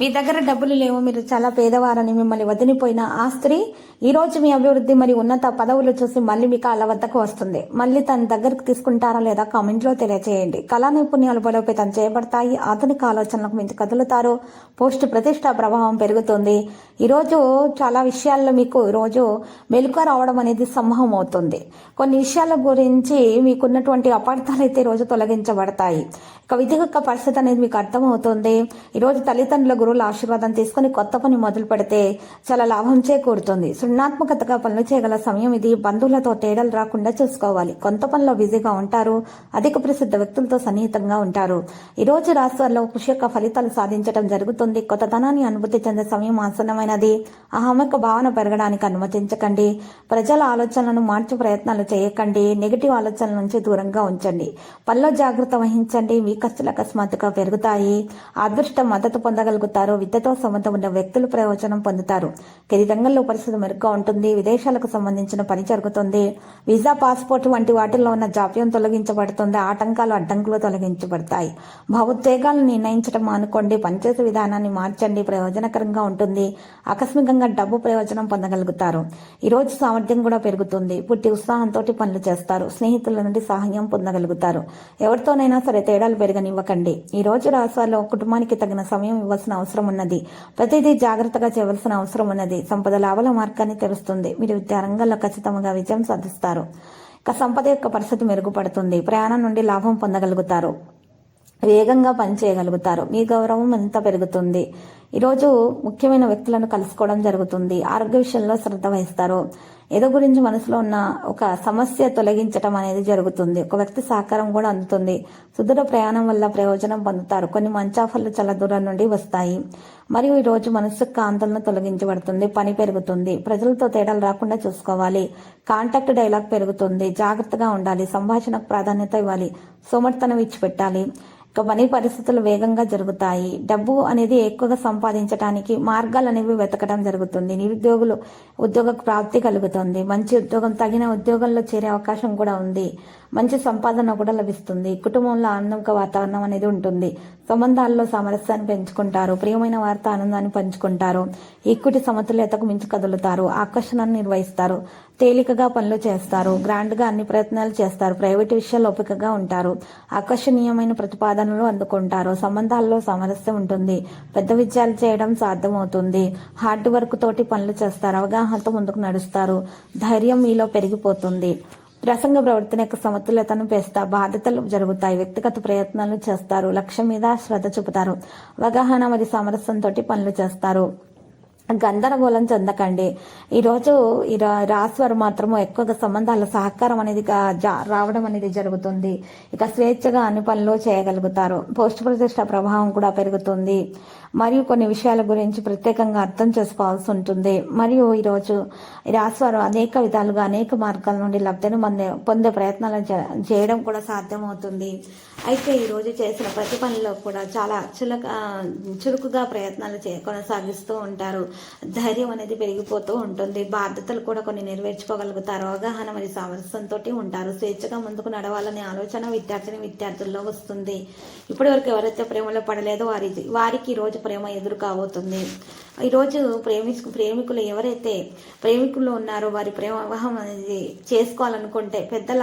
మీ దగ్గర డబ్బులు లేవు మీరు చాలా పేదవారని మిమ్మల్ని వదిలిపోయిన ఆ స్త్రీ ఈ రోజు మీ అభివృద్ధి మరి ఉన్నత పదవులు చూసి మళ్ళీ మీ కాళ్ళ వద్దకు వస్తుంది. మళ్ళీ తన దగ్గరకు తీసుకుంటారా లేదా కామెంట్లో తెలియజేయండి కళా నైపుణ్యాలు బలోపేతం చేయబడతాయి. ఆధునిక ఆలోచనలకు మించి కదులుతారు. పోస్ట్ ప్రతిష్ట ప్రభావం పెరుగుతుంది. ఈరోజు చాలా విషయాల్లో మీకు ఈ రోజు మెలుక రావడం అనేది సమూహం అవుతుంది. కొన్ని విషయాల గురించి మీకున్నటువంటి అపార్థాలు అయితే ఈరోజు రోజు తొలగించబడతాయి. ఇక యొక్క పరిస్థితి అనేది మీకు అర్థమవుతుంది. ఈరోజు తల్లిదండ్రుల గురువుల ఆశీర్వాదం తీసుకుని కొత్త పని మొదలు పెడితే చాలా లాభం చేకూరుతుంది. సృజనాత్మకతగా పనులు చేయగల సమయం ఇది. బంధువులతో తేడాలు రాకుండా చూసుకోవాలి. కొంత పనిలో బిజీగా ఉంటారు. అధిక ప్రసిద్ధ వ్యక్తులతో సన్నిహితంగా ఉంటారు. ఈ రోజు రాశివారిలో కృషి యొక్క ఫలితాలు సాధించడం జరుగుతుంది. కొత్త ధనాన్ని అనుభూతి చెందే సమయం ఆసన్నమైనది. అహమిక భావన పెరగడానికి అనుమతించకండి. ప్రజల ఆలోచనలను మార్చే ప్రయత్నాలు చేయకండి. నెగిటివ్ ఆలోచనల నుంచి దూరంగా ఉంచండి. పనిలో జాగ్రత్త వహించండి. మీ ఖర్చులు అకస్మాత్తుగా పెరుగుతాయి. అదృష్టం మద్దతు పొందగలుగుతారు. విద్యతో సంబంధం ఉన్న వ్యక్తులు ప్రయోజనం పొందుతారు. కెరీర్ రంగంలో పరిస్థితి మెరుగ్గా ఉంటుంది విదేశాలకు సంబంధించిన పని జరుగుతుంది. వీసా పాస్పోర్ట్ వంటి వాటిల్లో ఉన్న జాప్యం తొలగించబడుతుంది ఆటంకాలు అడ్డంకులు తొలగించబడతాయి. భావోద్వేగాలను నిర్ణయించడం మానుకోండి పనిచేసే విధానాన్ని మార్చండి ప్రయోజనకరంగా ఉంటుంది. ఆకస్మికంగా డబ్బు ప్రయోజనం పొందగలుగుతారు. ఈ రోజు సామర్థ్యం కూడా పెరుగుతుంది. పుట్టి ఉత్సాహంతో పనులు చేస్తారు. స్నేహితుల నుండి సహాయం పొందగలుగుతారు. ఎవరితోనైనా సరే తేడాలు పెరగనివ్వకండి. ఈ రోజు రాసాలో కుటుంబానికి తగిన సమయం ఇవ్వాల్సిన అవసరం అవసరం ఉన్నది. ప్రతిదీ జాగ్రత్తగా చేయవలసిన అవసరం ఉన్నది. సంపద లాభాల మార్గాన్ని తెరుస్తుంది. మీరు విద్యా రంగంలో ఖచ్చితంగా విజయం సాధిస్తారు. ఇక సంపద యొక్క పరిస్థితి మెరుగుపడుతుంది. ప్రయాణం నుండి లాభం పొందగలుగుతారు. వేగంగా పనిచేయగలుగుతారు. మీ గౌరవం ఎంత పెరుగుతుంది? ఈరోజు ముఖ్యమైన వ్యక్తులను కలుసుకోవడం జరుగుతుంది. ఆరోగ్య విషయంలో శ్రద్ధ వహిస్తారు. ఏదో గురించి మనసులో ఉన్న ఒక సమస్య తొలగించడం అనేది జరుగుతుంది. ఒక వ్యక్తి సహకారం కూడా అందుతుంది. సుదూర ప్రయాణం వల్ల ప్రయోజనం పొందుతారు. కొన్ని మంచి ఆఫర్లు చాలా దూరం నుండి వస్తాయి. మరియు ఈ రోజు మనసు ఆందోళన తొలగించబడుతుంది. పని పెరుగుతుంది. ప్రజలతో తేడాలు రాకుండా చూసుకోవాలి. కాంటాక్ట్ డైలాగ్ పెరుగుతుంది. జాగ్రత్తగా ఉండాలి. సంభాషణకు ప్రాధాన్యత ఇవ్వాలి. సోమర్తనం ఇచ్చిపెట్టాలి. ఇక పని పరిస్థితులు వేగంగా జరుగుతాయి. డబ్బు అనేది ఎక్కువగా సంపాదించడానికి మార్గాలు అనేవి వెతకడం జరుగుతుంది. నిరుద్యోగులు ఉద్యోగ ప్రాప్తి కలుగుతుంది. మంచి ఉద్యోగం తగిన ఉద్యోగంలో చేరే అవకాశం కూడా ఉంది. మంచి సంపాదన కూడా లభిస్తుంది. కుటుంబంలో ఆనందక వాతావరణం అనేది ఉంటుంది. సంబంధాల్లో సామరస్యాన్ని పెంచుకుంటారు. ప్రియమైన వారితో ఆనందాన్ని పంచుకుంటారు. ఈక్విటీ సమతుల్యతకు మించి కదులుతారు. ఆకర్షణను నిర్వహిస్తారు. తేలికగా పనులు చేస్తారు. గ్రాండ్గా అన్ని ప్రయత్నాలు చేస్తారు. ప్రైవేట్ విషయాల్లో ఓపికగా ఉంటారు. ఆకర్షణీయమైన ప్రతిపాదనలు అందుకుంటారు. సంబంధాల్లో సామరస్యం ఉంటుంది. పెద్ద విజయాలు చేయడం సాధ్యమవుతుంది. హార్డ్ వర్క్ తోటి పనులు చేస్తారు. ఉత్సాహంతో ముందుకు నడుస్తారు. ధైర్యం మీలో పెరిగిపోతుంది. ప్రసంగ ప్రవర్తన యొక్క సమతుల్యతను పెంచుతా బాధ్యతలు జరుగుతాయి. వ్యక్తిగత ప్రయత్నాలు చేస్తారు. లక్ష్యం మీద శ్రద్ధ చూపుతారు. అవగాహన మరియు సామరస్యంతో పనులు చేస్తారు. గందరగోళం చెందకండి. ఈరోజు ఈ రా- రాశివారు మాత్రము ఎక్కువగా సంబంధాల సహకారం అనేది రావడం అనేది జరుగుతుంది. ఇక స్వేచ్ఛగా అన్ని పనులు చేయగలుగుతారు. పోస్ట్ ప్రతిష్ట ప్రభావం కూడా పెరుగుతుంది. మరియు కొన్ని విషయాల గురించి ప్రత్యేకంగా అర్థం చేసుకోవాల్సి ఉంటుంది. మరియు ఈరోజు ఈ రాశివారు అనేక విధాలుగా అనేక మార్గాల నుండి లబ్ధిని పొందే పొందే ప్రయత్నాలు చే- చేయడం కూడా సాధ్యమవుతుంది. అయితే ఈరోజు చేసిన ప్రతి పనిలో కూడా చాలా చులక చురుకుగా ప్రయత్నాలు చే కొనసాగిస్తూ ఉంటారు. ధైర్యం అనేది పెరిగిపోతూ ఉంటుంది. బాధ్యతలు కూడా కొన్ని నెరవేర్చుకోగలుగుతారు. అవగాహన మరియు సామరస్యంతో ఉంటారు. స్వేచ్ఛగా ముందుకు నడవాలనే ఆలోచన విద్యార్థిని విద్యార్థుల్లో వస్తుంది. ఇప్పటివరకు ఎవరైతే ప్రేమలో పడలేదో వారి వారికి ఈ ప్రేమ ఎదురు కాబోతుంది. ఈరోజు ప్రేమికు ప్రేమికులు ఎవరైతే ప్రేమికులు ఉన్నారో వారి ప్రేమ వివాహం అనేది చేసుకోవాలనుకుంటే పెద్దల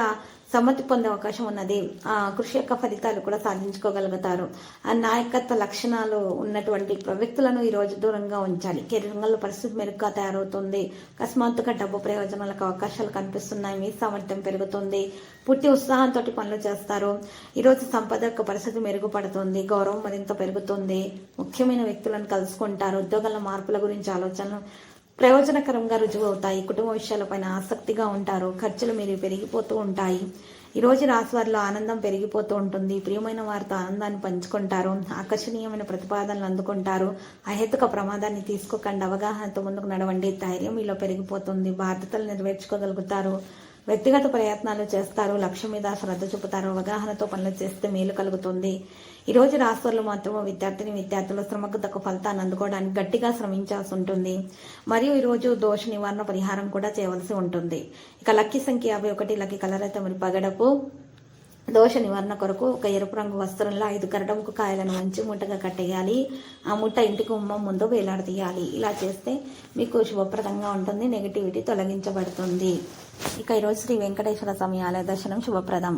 సమ్మతి పొందే అవకాశం ఉన్నది. ఆ కృషి యొక్క ఫలితాలు కూడా సాధించుకోగలుగుతారు. ఆ నాయకత్వ లక్షణాలు ఉన్నటువంటి వ్యక్తులను ఈరోజు దూరంగా ఉంచాలి. కెరీర్ రంగంలో పరిస్థితి మెరుగ్గా తయారవుతుంది. అకస్మాత్తుగా డబ్బు ప్రయోజనాలకు అవకాశాలు కనిపిస్తున్నాయి. మీ సామర్థ్యం పెరుగుతుంది. పుట్టి ఉత్సాహంతో పనులు చేస్తారు. ఈరోజు సంపద యొక్క పరిస్థితి మెరుగుపడుతుంది. గౌరవం మరింత పెరుగుతుంది. ముఖ్యమైన వ్యక్తులను కలుసుకుంటారు. ఉద్యోగాల మార్పుల గురించి ఆలోచనలు ప్రయోజనకరంగా రుజువు అవుతాయి కుటుంబ విషయాలపైన ఆసక్తిగా ఉంటారు. ఖర్చులు మీరు పెరిగిపోతూ ఉంటాయి. ఈ రోజు వారిలో ఆనందం పెరిగిపోతూ ఉంటుంది. ప్రియమైన వారితో ఆనందాన్ని పంచుకుంటారు. ఆకర్షణీయమైన ప్రతిపాదనలు అందుకుంటారు. అహేతుక ప్రమాదాన్ని తీసుకోకండి. అవగాహనతో ముందుకు నడవండి. ధైర్యం మీలో పెరిగిపోతుంది. బాధ్యతలు నెరవేర్చుకోగలుగుతారు. వ్యక్తిగత ప్రయత్నాలు చేస్తారు. లక్ష్యం మీద శ్రద్ధ చూపుతారు. అవగాహనతో పనులు చేస్తే మేలు కలుగుతుంది. ఈ రోజు మాత్రం మాత్రమే విద్యార్థిని విద్యార్థులు శ్రమకు తక్కువ ఫలితాన్ని అందుకోవడానికి గట్టిగా శ్రమించాల్సి ఉంటుంది. మరియు ఈ రోజు దోష నివారణ పరిహారం కూడా చేయవలసి ఉంటుంది. ఇక లక్కీ సంఖ్య యాభై ఒకటి లక్కీ కలర్ అయితే మరి పగడపు దోష నివారణ కొరకు ఒక ఎరుపు రంగు వస్త్రంలో ఐదు కరడంకు కాయలను మంచి ముట్టగా కట్టేయాలి. ఆ ముట్ట ఇంటికి ఉమ్మం ముందు వేలాడదీయాలి. ఇలా చేస్తే మీకు శుభప్రదంగా ఉంటుంది. నెగిటివిటీ తొలగించబడుతుంది. ఇక ఈరోజు శ్రీ వెంకటేశ్వర స్వామి ఆలయ దర్శనం శుభప్రదం.